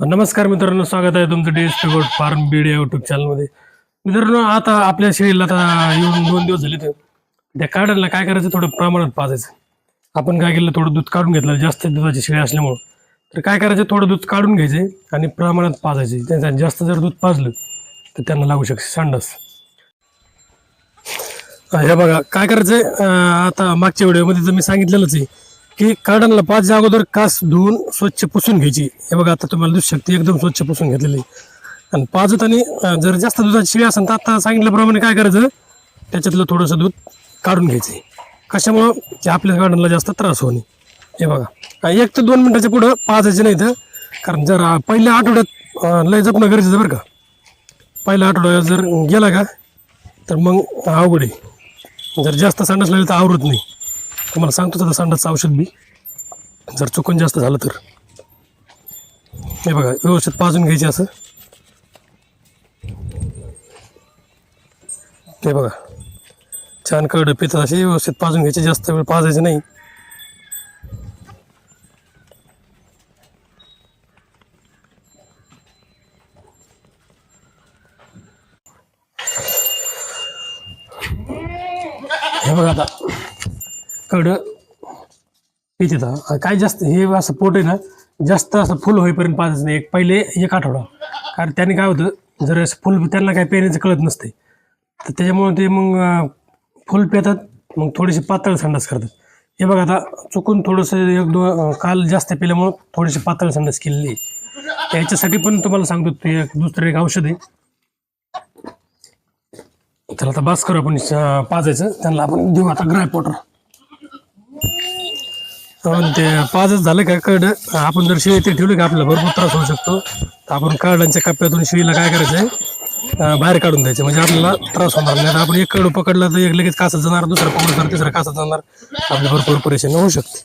नमस्कार मित्रांनो स्वागत आहे तुमचं D S P goat farm Beed या युट्यूब चॅनलमध्ये मित्रांनो आता आपल्या शेळीला आता येऊन दोन दिवस झाले ते त्या काढायला काय करायचं थोडं प्रमाणात पाजायचं. आपण काय केलं थोडं दूध काढून घेतलं जास्त दुधाची शेळी असल्यामुळं. तर काय करायचं थोडं दूध काढून घ्यायचे आणि प्रमाणात पाजायचे. त्यांचा जास्त जर दूध पाजलं तर त्यांना लागू शकते संडास. हे बघा काय करायचंय आता मागच्या व्हिडिओमध्ये जर मी सांगितलेलंच आहे. की कार्डनला पाच अगोदर कास धुवून स्वच्छ पुसून घ्यायची. हे बघा आता तुम्हाला दिसू शकते एकदम स्वच्छ पुसून घेतलेली. आणि पाजत आणि जर जास्त दुधाची शिळी असेल तर आता सांगितल्याप्रमाणे काय करायचं? त्याच्यातलं थोडंसं दूध काढून घ्यायचं. कशामुळं? ते आपल्या गार्डनला जास्त त्रास होणे. हे बघा. एक ते दोन मिनटाच्या पुढं पाजायचं नाही तर कारण जर पहिल्या आठवड्यात लय जपणं गरजेचं बरं का. पहिल्या आठवड्यात जर गेला का तर मग अवघड आहे. जर जास्त सांडस लागली तर आवरत नाही. तुम्हाला सांगतो आता सांडाचं औषध बी जर चुकून जास्त झालं तर. हे बघा व्यवस्थित पाजून घ्यायचे असं. हे बघा. छान कड पितात असे व्यवस्थित पाजून घ्यायचे जास्त वेळ पाजायचे नाही. हे बघा आता. कड येते काय जास्त हे असं पोट आहे ना जास्त असं फुल होईपर्यंत पाजायचं नाही. एक पहिले एक आठवडा. कारण त्याने काय होतं जर असं फुल त्यांना काय पेण्याचं कळत नसते तर त्याच्यामुळे ते मग फुल पेतात मग थोडेसे पातळ संडास करतात. हे बघा आता चुकून थोडंसं एक दोन काल जास्त पिल्यामुळं थोडीशी पातळ संडास केलेली आहे. त्याच्यासाठी पण तुम्हाला सांगतो ते एक दुसरं एक औषध आहे. चला आता बास करू आपण पाजायचं. त्यांना आपण देऊ आता ग्राय पॉटर पण ते पाचच झालं का कड आपण जर शिळी ते ठेवलं का आपल्याला? भरपूर त्रास होऊ शकतो. तर आपण कार्डांच्या कप्प्यातून शिळीला काय करायचं आहे बाहेर काढून द्यायचं. म्हणजे आपल्याला त्रास होणार नाही. आता आपण एक कडू पकडला तर एक लगेच कासत जाणार दुसरा पकडला तिसरा कासत जाणार. आपली भरपूर परेशानी होऊ शकते.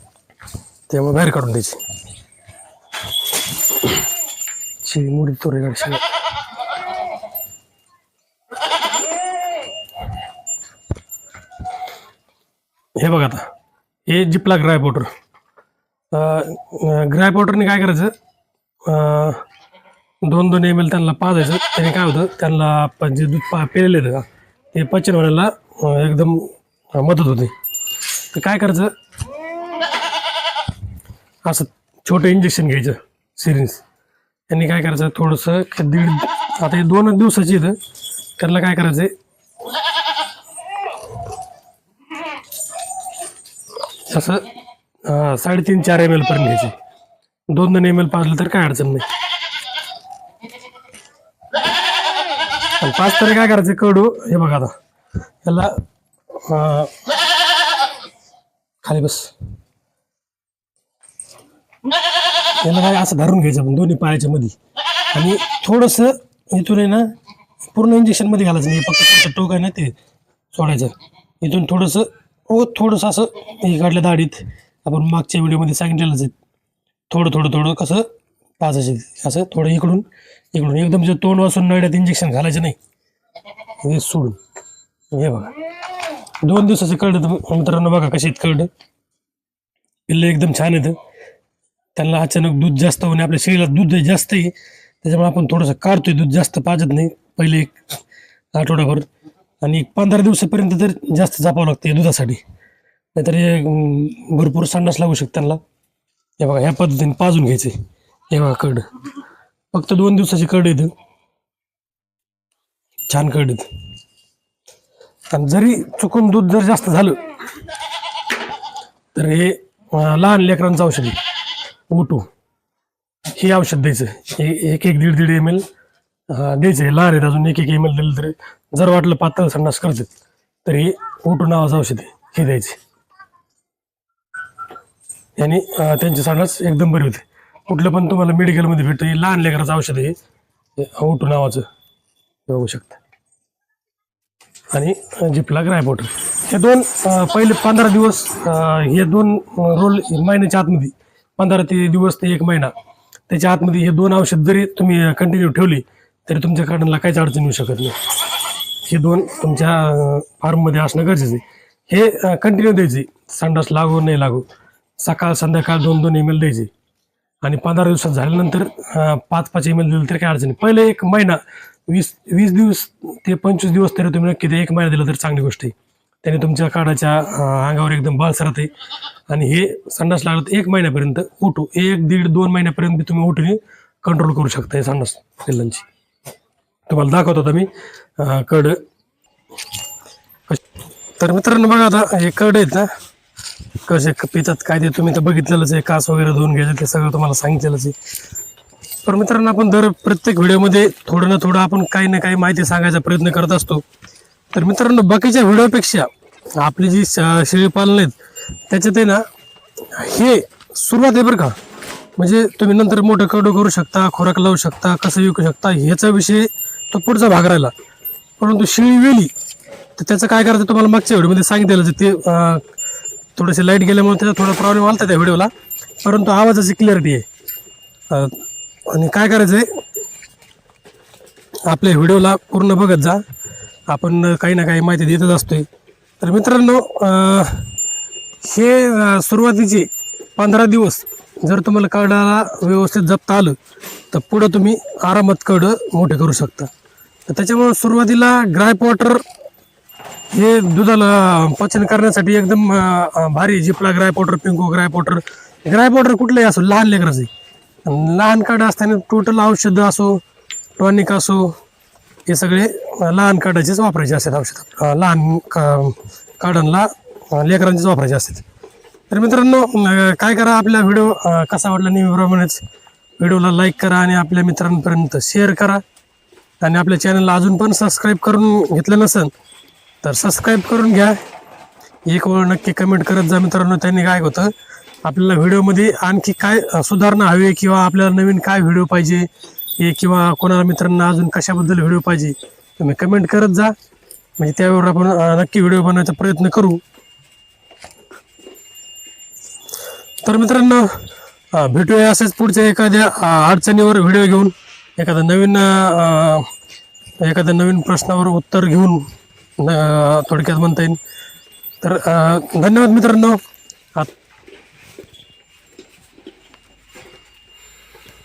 त्यामुळे बाहेर काढून द्यायची. शिळी मुडी तोरे शिळी हे बघा आता. हे जिपला ड्राय पावडर ग्राय पावडरने काय करायचं? दोन दोन एम एल त्यांना पाजायचं. त्याने काय होतं? त्यांना जे दूध पा पेलेलं आहे का ते पचन होण्याला एकदम मदत होते. तर काय करायचं? असं छोटं इंजेक्शन घ्यायचं सिरिंज त्यांनी काय करायचं? थोडंसं दीड आता हे दोन दिवसाची इथं त्यांना काय करायचं असं साडेतीन चार एम एल पर्यंत घ्यायचे. दोन दोन एम एल पाजलं तर काय अडचण नाही. पाच तरी काय करायचं? कडू हे बघा आता. याला खाली बस. याला काय असं धरून घ्यायचं आपण दोन्ही पायाच्या मध्ये आणि थोडस इथून आहे ना पूर्ण इंजेक्शनमध्ये घालायचं नाही. फक्त तुमचं टोक आहे ना ते सोडायचं. इथून थोडस ओ थोडस असं हे काढलं दाढीत. आपण मागच्या व्हिडिओमध्ये सांगितलेलंच आहे. थोडं थोडं थोडं कसं पाजायचं असं थोडं इकडून इकडून. एकदम जे तोंड वाचून नळ्यात इंजेक्शन घालायचं नाही. हे सोडून. हे बघा. दोन दिवसाचं कळलं मित्रांनो बघा कसे आहेत कळलं. पिल्लं एकदम छान येतं त्यांना अचानक दूध जास्त होणे आपल्या शरीरात दूध जास्त आहे त्याच्यामुळे आपण थोडंसं काढतोय. दूध जास्त पाजत नाही. पहिले एक आठवडाभर. आणि एक पंधरा दिवसापर्यंत तर जास्त जापावं लागते दुधासाठी. नाहीतर हे भरपूर संडास लागू शकते त्यांना. हे बघा ह्या पद्धतीने पाजून घ्यायचे. हे बघा कड. फक्त दोन दिवसाची कड येतं छान कड येतं आणि जरी चुकून दूध जर जास्त झालं तर हे लहान लेकरांचं औषध आहे. ओटू हे औषध द्यायचं. हे एक एक दीड दीड एम एल द्यायचं. हे लहान आहेत अजून एक एक एम एल दिलं तरी जर वाटलं पातळ संडास करतात तर हे ओटू नावाचं औषध आहे. हे द्यायचे. याने त्यांची त्यांचे एकदम बरी होते. कुठलं पण तुम्हाला मेडिकलमध्ये भेटतं हे लहान लेकराचं औषध आहे हे. ओटू नावाचं. बघू शकता. आणि जिपला ग्राय बॉटल हे दोन पहिले पंधरा दिवस हे दोन रोल महिन्याच्या आतमध्ये पंधरा ते दिवस ते एक महिना त्याच्या आतमध्ये हे दोन औषध जरी तुम्ही कंटिन्यू ठेवली तरी तुमच्या गार्डनला काहीच अडचण येऊ शकत नाही. हे दोन तुमच्या फार्ममध्ये असणं गरजेचं आहे. हे कंटिन्यू द्यायचे संडास लागू नाही लागू. सकाळ संध्याकाळ दोन दोन एम एल द्यायचे. आणि पंधरा दिवसात झाल्यानंतर पाच पाच एम एल दिलं तरी काय अडचण नाही. पहिले एक महिना वीस वीस दिवस ते पंचवीस दिवस तरी तुम्ही नक्की ते एक महिना दिला तर चांगली गोष्ट आहे. त्याने तुमच्या काढाच्या अंगावर एकदम बाळ आहे. आणि हे संडास लागलं तर एक महिन्यापर्यंत उठू. एक दीड दोन महिन्यापर्यंत तुम्ही उठून कंट्रोल करू शकता हे संडास पिल्लांची. तुम्हाला दाखवतो आता मी कड. तर मित्रांनो बघा आता हे कड आहेत ना कसे पितात काय ते तुम्ही तर बघितलेलंच आहे. कास वगैरे धुवून घ्यायचं ते सगळं तुम्हाला सांगितलेलंच आहे. तर मित्रांनो आपण दर प्रत्येक व्हिडिओमध्ये थोडं ना थोडं आपण काही ना काही माहिती सांगायचा प्रयत्न करत असतो. तर मित्रांनो बाकीच्या व्हिडिओपेक्षा आपली जी श- शेळी पालन आहेत त्याच्यात आहे ना हे सुरुवात आहे बरं का. म्हणजे तुम्ही नंतर मोठं कडू करू शकता खोराक लावू शकता कसं विकू शकता ह्याचा विषय तो पुढचा भाग राहिला. परंतु शेळी वेली तर त्याचं काय करायचं तुम्हाला मागच्या व्हिडिओमध्ये सांगितलेलं ते थोडेसे लाइट गेल्यामुळे त्याचा थोडा प्रॉब्लेम आला त्या व्हिडिओला परंतु आवाजाची क्लिअरिटी आहे. आणि काय करायचं आहे आपल्या व्हिडिओला पूर्ण बघत जा. आपण काही ना काही माहिती देतच असतोय. तर मित्रांनो हे सुरुवातीचे पंधरा दिवस जर तुम्हाला कर्डाला व्यवस्थित जपता आलं तर पुढं तुम्ही आरामात कड मोठे करू शकता. तर त्याच्यामुळं सुरुवातीला ग्रायप वॉटर हे दुधाला पचन करण्यासाठी एकदम अं, भारी जिपला ग्राय पावडर पिंको ग्राय पावडर ग्राय पावडर कुठलंही असो लहान लेकराचे लहान काढ असताना टोटल औषधं असो टॉनिक असो हे सगळे अं, लहान काढाचेच वापरायचे असतात औषधं. लहान का लेकरांचेच वापरायचे असतात. तर मित्रांनो अं, काय करा आपला व्हिडिओ अं, कसा वाटला नेहमीप्रमाणेच व्हिडिओला लाईक करा आणि आपल्या मित्रांपर्यंत शेअर करा. आणि आपल्या चॅनलला अजून पण सबस्क्राईब करून घेतलं नसेल तर सबस्क्राईब करून घ्या. एक वेळ नक्की कमेंट करत जा मित्रांनो त्यांनी काय होतं आपल्याला व्हिडिओमध्ये आणखी काय सुधारणा हवी आहे किंवा आपल्याला नवीन काय व्हिडिओ पाहिजे हे किंवा कोणाला मित्रांना अजून कशाबद्दल व्हिडिओ पाहिजे तुम्ही कमेंट करत जा. म्हणजे त्यावर आपण नक्की व्हिडिओ बनवायचा प्रयत्न करू. तर मित्रांनो भेटूया असंच पुढच्या एखाद्या अडचणीवर व्हिडिओ घेऊन एखादा नवीन एखाद्या नवीन प्रश्नावर उत्तर घेऊन. थोडक्यात म्हणता येईल. तर धन्यवाद मित्रांनो.